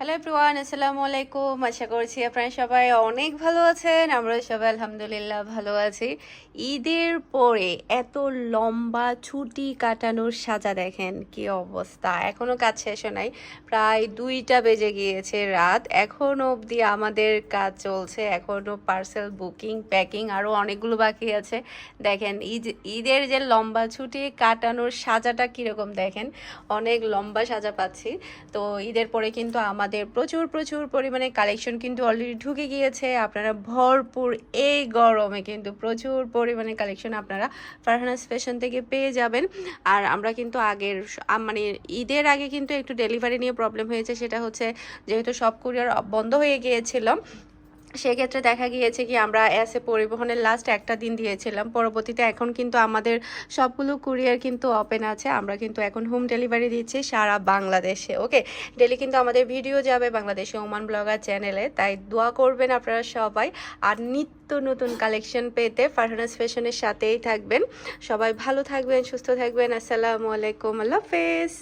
Hello everyone আসসালামু আলাইকুম আশা করছি আপনারা সবাই অনেক ভালো আছেন। আমরা সবাই আলহামদুলিল্লাহ ভালো আছি। ঈদের পরে এত লম্বা ছুটি কাটানোর সাজা দেখেন, কি অবস্থা। এখনও কাজ শেষ নাই। প্রায় দুইটা বেজে গিয়েছে রাত। এখনও অবধি আমাদের কাজ চলছে। এখনও পার্সেল বুকিং প্যাকিং আরও অনেকগুলো বাকি আছে। দেখেন, ঈদ, ঈদের যে লম্বা ছুটি কাটানোর সাজাটা কীরকম দেখেন? অনেক লম্বা সাজা পাচ্ছি। তো ঈদের পরে কিন্তু আমাদের প্রচুর প্রচুর পরিমাণে কালেকশন কিন্তু অলরেডি ঢুকে গিয়েছে। আপনারা ভরপুর এই গরমে কিন্তু প্রচুর পরিমাণে কালেকশন আপনারা ফারহানাস ফ্যাশন থেকে পেয়ে যাবেন। আর আমরা কিন্তু আগের মানে ঈদের আগে কিন্তু একটু ডেলিভারি নিয়ে প্রবলেম হয়েছে, সেটা হচ্ছে যেহেতু সব কুরিয়ার বন্ধ হয়ে গিয়েছিল সেক্ষেত্রে দেখা গিয়েছে কি, আমরা এসে পরিবহনের লাস্ট একটা দিন দিয়েছিলাম। পরবর্তীতে এখন কিন্তু আমাদের সবগুলো কুরিয়ার কিন্তু ওপেন আছে। আমরা কিন্তু এখন হোম ডেলিভারি দিচ্ছি সারা বাংলাদেশে ওকে ডেলি কিন্তু আমাদের ভিডিও যাবে বাংলাদেশে ওমান ব্লগার চ্যানেলে তাই দোয়া করবেন আপনারা সবাই। আর নিত্য নতুন কালেকশন পেতে ফারহানাস ফ্যাশনের সাথেই থাকবেন। সবাই ভালো থাকবেন, সুস্থ থাকবেন। আসসালামু আলাইকুম, আল্লাহ হাফেজ।